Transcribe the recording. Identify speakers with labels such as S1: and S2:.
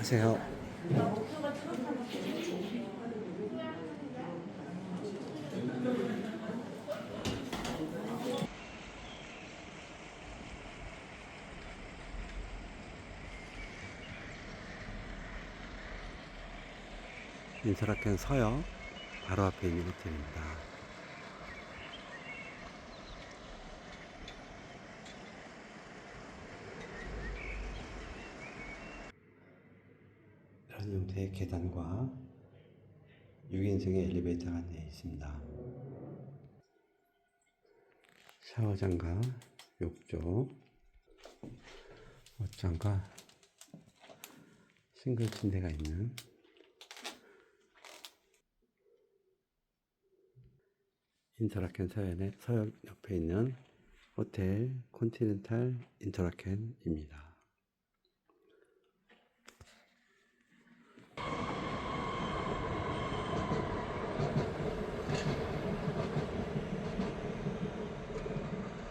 S1: 하세요. 인터라켄 서역 바로 앞에 있는 호텔입니다. 이런 형태의 계단과 6인승의 엘리베이터가 안내해 있습니다. 샤워장과 욕조, 옷장과 싱글 침대가 있는 인터라켄 서연의 서역 옆에 있는 호텔 콘티넨탈 인터라켄입니다.